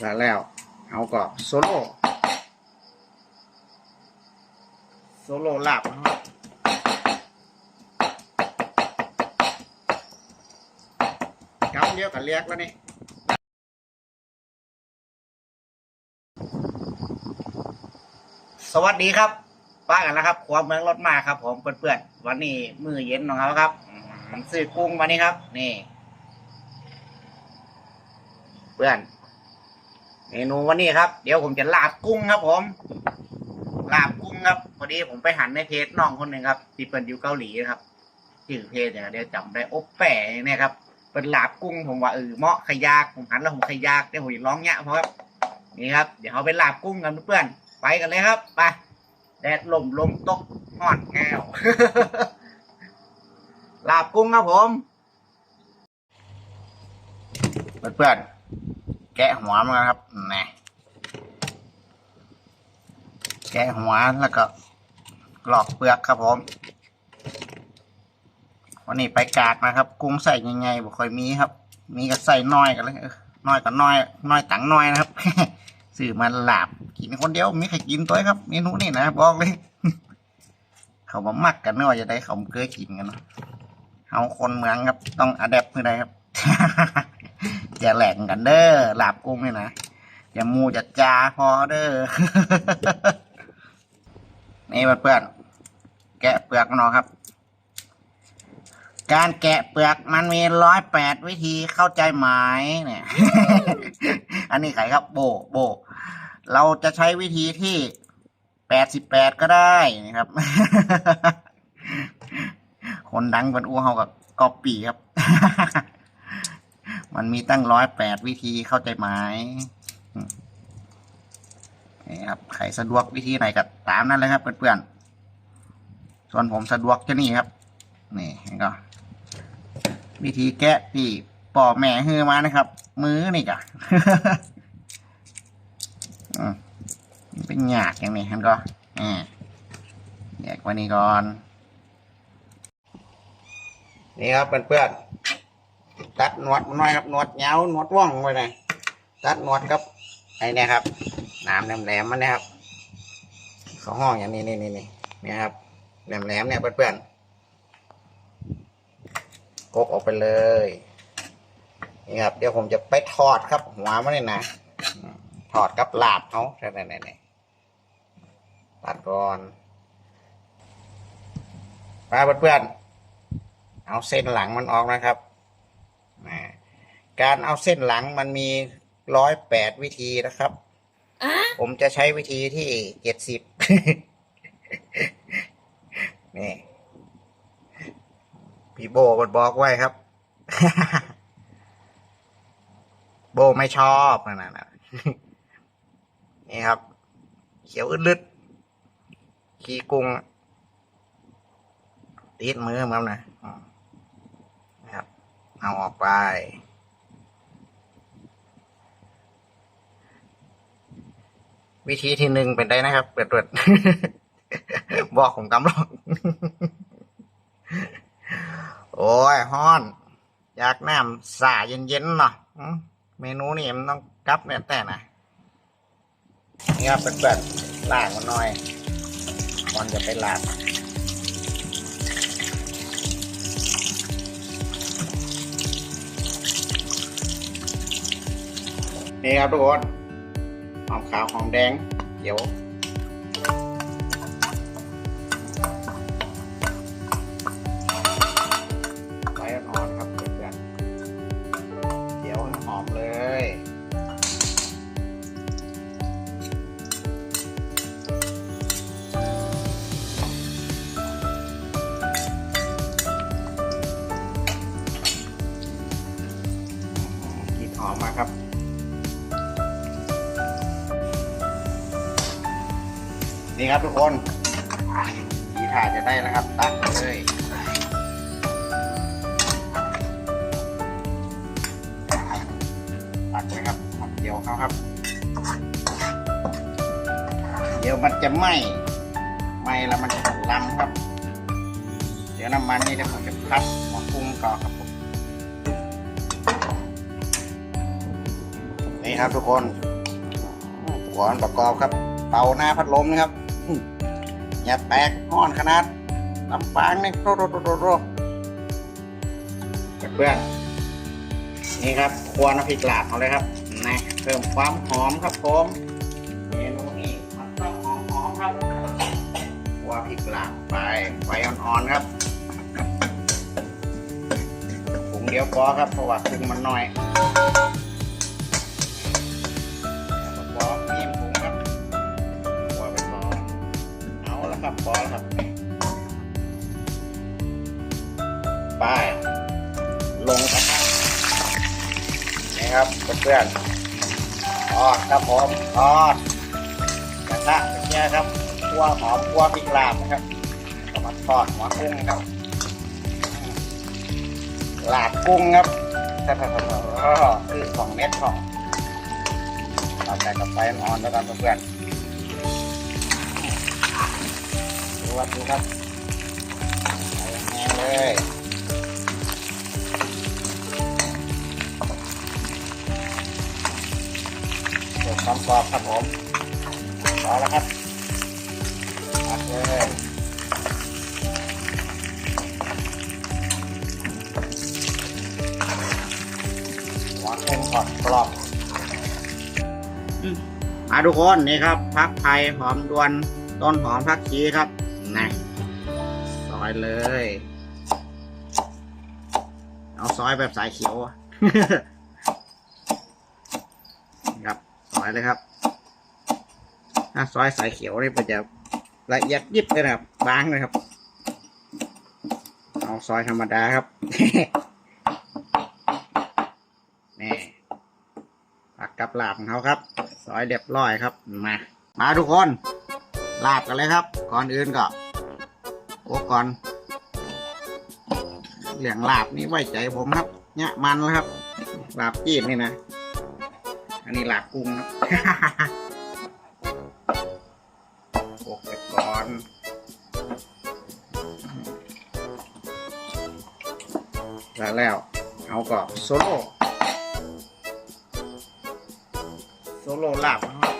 แล้วแล้วเอาก็โซโล่โซโล่ลาบนะครับเก้าเดียวกับเรียกแล้วนี่สวัสดีครับป้ากันแล้วครับความเมืองรถมาครับ ผมเพื่อนๆวันนี้มือเย็นของเขาครับอืมซื้อกุ้งวันนี้ครับ นี่ เพื่อน เมนูวันนี้ครับ เดี๋ยวผมจะลาบกุ้งครับ ผม ลาบกุ้งครับพอดีผมไปหันในเพจน้องคนหนึ่งครับที่เป็นอยู่เกาหลีนะครับชื่อเพจเนี่ยเดี๋ยวจำได้โอแปะเนี่ยครับเป็นลาบกุ้งผมว่าเออเหมาะขยากผมหันแล้วผมขยากเดี๋ยวผมจะร้องเงี้ยเพราะครับนี่ครับ เดี๋ยวเขาไปลาบกุ้งกันเพื่อนๆไปกันเลยครับไปแดดลมลมตกหอดแก้วลาบกุ้งครับผมเพื่อนๆ แกะหัวมันครับนี่แกะหัวแล้วก็หลอกเปลือกครับผมวันนี้ไปกาดมาครับกุ้งใส่ยังไงบ่ค่อยมีครับ มีก็ใส่น้อยกันเลยน้อยก็น้อยน้อยตังน้อยนะครับซื้อมาหลาบกินคนเดียวมีใครกินตัวครับเมนูนี่นะบอกเลย เขามามักกันเนอะจะได้เขาเคยกินกันเนอะเอาคนเมืองครับ ต้องอัดแอปเพื่อใดครับ อย่าแหลกกันเด้อหลาบกุ้งนี่นะอย่ามูจะจาพอเด้อ นี่เพื่อนๆแกะเปลือกมันออกครับ การแกะเปลือกมันมีร้อยแปดวิธีเข้าใจไหมเนี่ย อันนี้ใครครับ โบโบ เราจะใช้วิธีที่แปดสิบแปดก็ได้นะครับ คนดังเป็นอู้เฮากับกอปปี้ครับ มันมีตั้งร้อยแปดวิธีเข้าใจไหมนี่ครับใครสะดวกวิธีไหนก็ตามนั้นเลยครับเพื่อนๆส่วนผมสะดวกจะนี่ครับ นี่ก็วิธีแกะที่ป่อแม่ฮือมานะครับ มือนี่กะเป็นหยากอย่างนี้ท่านก็อ่าแยกไว้นี่ก่อน นี่ครับเพื่อนๆ ตัดหนวดมันหน่อยครับหนวดยาวหนวดว่องไว้หน่อยตัดหนวดครับไอ้นี่ครับหน้ำแหลมๆมันนะครับเขาห้องอย่างนี้นี่นี่นี่นี่ครับแหลมๆเนี่ยเพื่อนๆกกออกไปเลยนี่ครับเดี๋ยวผมจะไปทอดครับ หัวมันนี่นะทอดกับลาบเขาใช่ไหมเนี่ยตัดก่อนไปเพื่อนๆเอาเส้นหลังมันออกนะครับ อ่าการเอาเส้นหลังมันมีร้อยแปดวิธีนะครับ ผมจะใช้วิธีที่เจ็ดสิบนี่พี่โบมันบอกไว้ครับ โบไม่ชอบนั่นน่ะนี่ครับ เขียวอึดลึดขี้กุ้งติดมือมันนะอืมนะครับ เอาออกไป วิธีที่หนึ่งเป็นได้นะครับเปิดเปิดบอกผมกำลองโอ้ยฮ้อน อยากน้ำสาเย็นๆเนาะอืมเมนูนี่มันต้องกลับเนี่ยแต่นะนี่ครับเปิดๆล่างมันหน่อยก่อนจะไปลาบ นี่ครับทุกคนหอมขาวหอมแดงเขียว ครับทุกคนทีถ่ายจะได้แล้วครับ ตักเลยตักเลยครับหอมเจียวเขาครับ เดี๋ยวมันจะไหม้ไหม้แล้วมันจะลำครับ เดี๋ยวน้ำมันนี่เดี๋ยวผมจะพัดมาปรุงก่อนครับผมนี่ครับทุกคนก่อนประกอบครับ เตาหน้าพัดลมนะครับ อย่าแตกห้อนขนาดลำปางนี่โรโรโรโรเพื่อนนี่ครับครัวน้ำพริกลาบเอาเลยครับนะเพิ่มความหอมครับผมเมนูนี้มันต้องหอมๆครับครัวพริกลาบไปไฟอ่อนๆครับถุงเดียวพอครับเพราะว่าถุงมันน้อย ป้าย ลงกระทะนี่ครับเพื่อนๆทอดครับผมทอดกระทะเป็นไงครับคั่วหอมคั่วพริกลาบนะครับก็มาทอดหัวกุ้งครับลาบกุ้งครับถ้าถ้าถ้าคือสองเม็ดของเราใส่กับไฟอ่อนแล้วกันเพื่อนๆดูครับดูครับใส่แห้งเลย กรอบครับผมพอแล้วครับตักเลยหัวเค็มกรอบกรอบมาทุกคนนี่ครับพักไผ่หอมดวนต้นหอมพักชีครับนะซอยเลย เอาซอยแบบสายเขียว อะครับซอยเลยครับ ถ้าซอยสายเขียวนี่มันจะละเอียดยิบเลยนะครับ บางเลยครับ เอาซอยธรรมดาครับนี่ผักกับลาบของเขาครับ ซอยเรียบร้อยครับ มา มาทุกคน ลาบกันเลยครับ ก่อนอื่นก็โอ้ก่อนเหลียงลาบนี่ไว้ใจผมครับ เนี่ยมันแล้วครับ ลาบจีนนี่นะ อันนี้หลาบกุ้งครับโอกไปก่อนแล้วแล้ว เอาก็โซโล่โซโล่ลาบนะครับ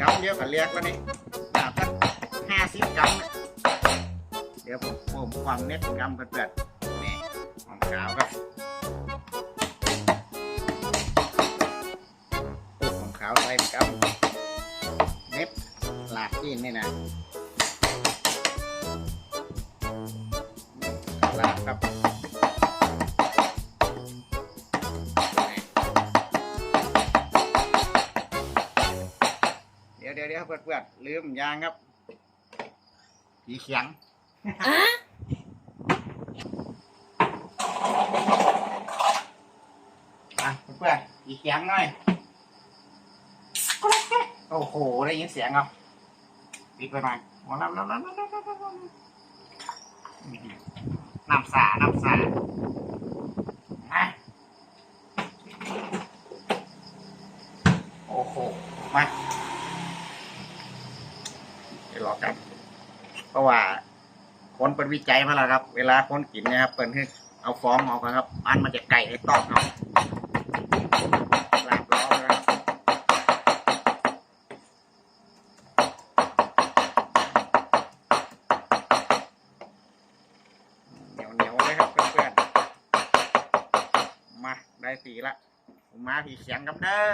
กำเดียวกับเรียกแล้วนี่ลาบสักห้าสิบกำเดี๋ยวผมผมความเน็ตกำเพื่อนๆนี่ หอมขาวครับปุ๊บหอมขาวใส่กำเน็บลาบจีนนี่นะลาบครับเดี๋ยวเดี๋ยวเดี๋ยวเพื่อนเพื่อนๆลืมยางครับผีเขียงอะีกเสียงหน่อยโอ้โหได้ยินเสียงเอาปิดไปไหมโอ้ลำลำลำลำลำลำน้ำสาน้ำสามาโอ้โหมาเดี๋ยวรอครับเพราะว่าคนเป็นวิจัยมาแล้วครับ เวลาคนกินนะครับเปิ้นให้เอาฟองออกนะครับ อันมันจะไก่ให้ต้องเอา มาได้สีละผมมาผีเขียงกับเด้อ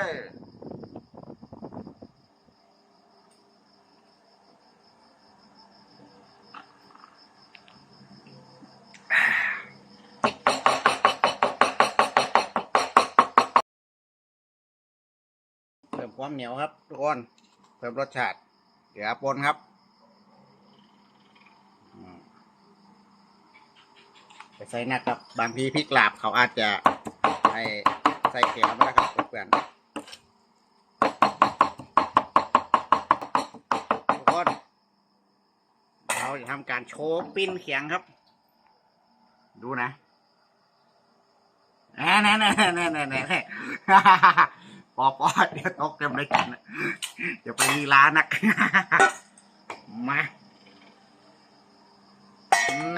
เพิ่มความเหนียวครับทุกคนเพิ่มรสชาติเดี๋ยวปนครับไปใส่หนักครับบางทีพริกลาบเขาอาจจะ ให้ใส่เกลือมาแล้วครับเพื่อนทุกคนเราจะทำการโชว์ปิ้นเขียงครับ ดูนะแน่แน่แน่แน่แน่แน่ปอปอเดี๋ยวตกเต็มเลยกันเดี๋ยวไปลีลานัก มา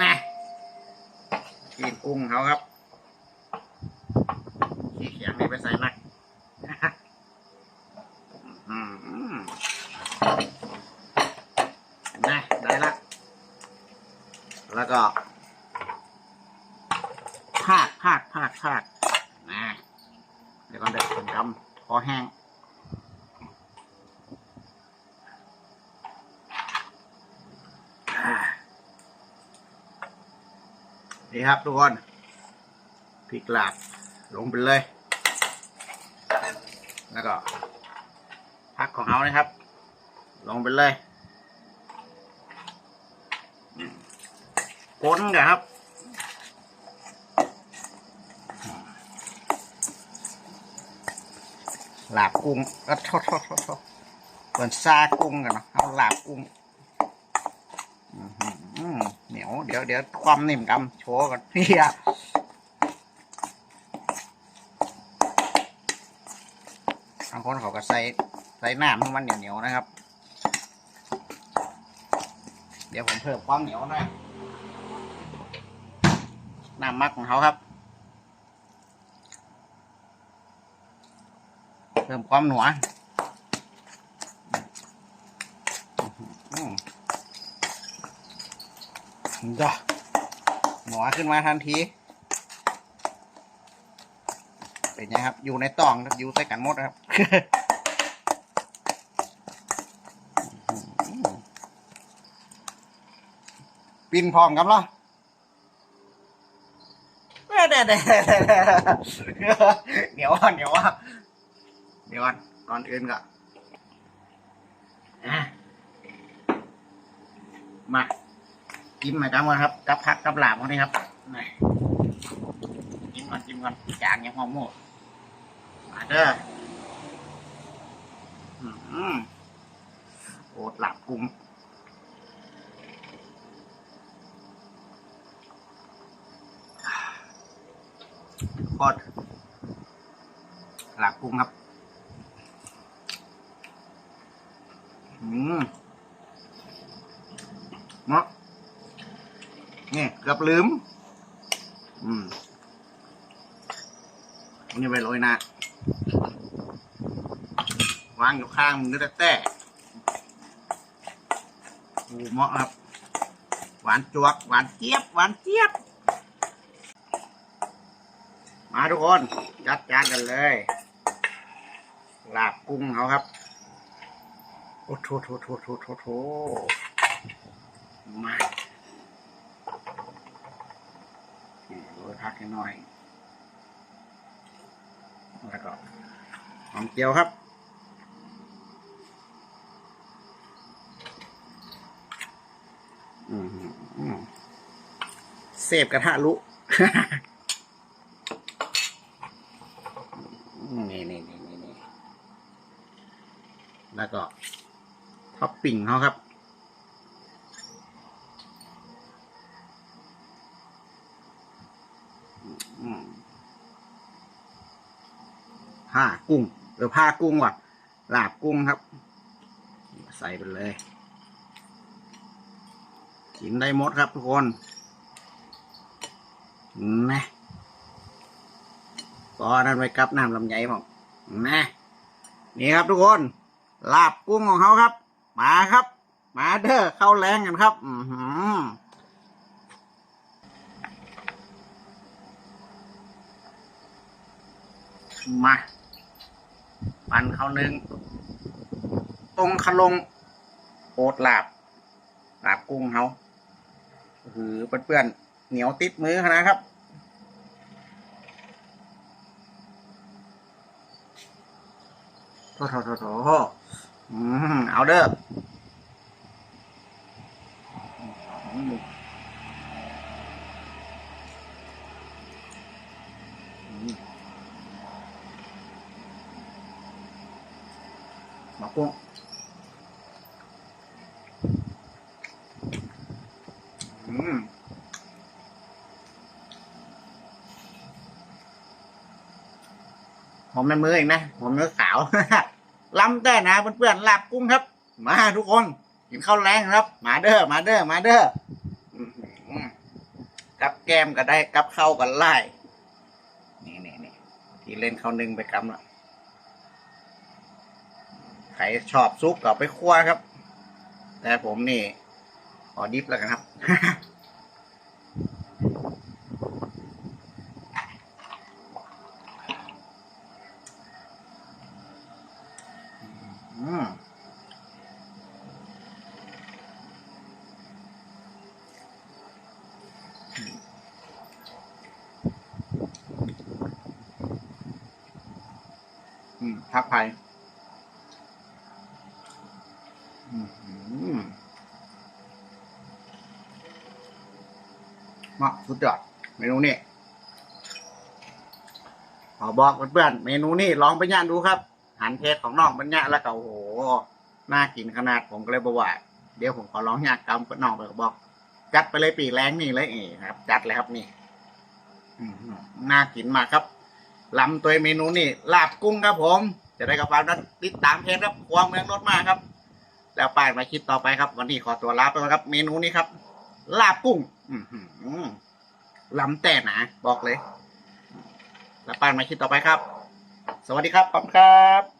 นะกินกุ้งเขาครับ ไปใส่นักได้ได้ละ แล้วก็พาดพาดพาดพาดนะเดี๋ยวก่อนเด็กผมทำพอแห้งนี่ครับทุกคนพริกลาบลงไปเลย แล้วก็พักของเขานะครับ ลงไปเลยก้นกันครับหลาบกุ้งก็ทษโทษโทษโทษเหมือนซากุ้งกันเนาะเอาหลาบกุ้งเหนียวเดี๋ยวเดี๋ยวความนิ่มกำโชว์กันเฮียบางคนเขาก็ใส่ใส่น้ำให้มันเหนียวเหนียวๆนะครับ เดี๋ยวผมเพิ่มความเหนียวหน่อยน้ำมักของเขาครับ เพิ่มความหนัวจ้ะหนัวขึ้นมาทันที เป็นไงครับ อยู่ในตองอยู่ใส่กันหมดนะครับปินพร้อมกันเหรอเด้เด้เด้เดี๋ยวก่อนเดี๋ยวก่อนเดี๋ยวก่อนก่อนอื่นก็มาจิ้มาจังก่อนครับกับผักกับหลามเขานี่ครับนี่จิ้มก่อนจิ้มก่อนจางยังหอมหมด มาเด้ออืมโอดหลาบกุ้งโคตรหลาบกุ้งครับ อืมเนาะนี่เกือบลืม อืมนี่ไปโรยนะ งอยู่ข้างมือแต่แต่โอ้เหมาะครับ หวานจวก หวานเจี๊ยบ หวานเจี๊ยบ มาทุกคนจัดจานกันเลยลาบกุ้งเขาครับ โอ้โถโถโถโถโถโถมานี่โรยผักหน่อย แล้วก็หอมเจียวครับ อืมอืม เสพกระทะลุนี่นี่นี่นี่นี่แล้วก็ท็อปปิ้งเขาครับ ผ้ากุ้ง หรือผ้ากุ้งว่ะลาบกุ้งครับ ใส่ไปเลย กินได้หมดครับทุกคนนะก็นั่นไปกับน้ำลำไยผมนะนี่ครับทุกคน ลาบกุ้งของเขาครับ มาครับ มาเด้อเข้าแรงกันครับ อือหือมาปันเขาหนึ่งตรงขลงโอดลาบลาบกุ้งเขา คือเปื้อนๆเหนียวติดมือนาดครับโถโถโถโถอืมเอาเด้อมอืมมากุ้งอืม หอมในมือเองนะหอมเนื้อขาวล้ำแต่นะเพื่อนๆลาบกุ้งครับ มาทุกคนกินข้าวแรงครับ มาเด้อมาเด้อมาเด้อกับแก้มก็ได้กับข้าวก็ไล่นี่นี่นี่ทีกินเล่นข้าวนึ่งไปกำละใครชอบซุปก็ไปคั่วครับ แต่ผมนี่ขอดิฟแล้วกันครับ อืม อืมพักภัยอืมอืมมาสุดยอดเมนูนี้ขอบอกเพื่อนๆเมนูนี้ลองไปย่างดูครับหันเพจของน้องมันย่าแล้วก็โอ้โหน่ากินขนาดผมก็เลยบอกว่า เดี๋ยวผมขอร้องอยากกำกับน้องไปก็บอก จัดไปเลยปีแรงนี่เลยเอ๋ครับ จัดเลยครับนี่น่ากินมากครับลำตัวเมนูนี่ลาบกุ้งครับผม จะได้กับความนั้นติดตามเพจครับควงเมืองรถมาครับ แล้วไปมาคิดต่อไปครับ วันนี้ขอตัวลาไปครับ เมนูนี้ครับ ลาบกุ้งลำแต่หนาบอกเลย แล้วไปมาคิดต่อไปครับ สวัสดีครับขอบคุณครับ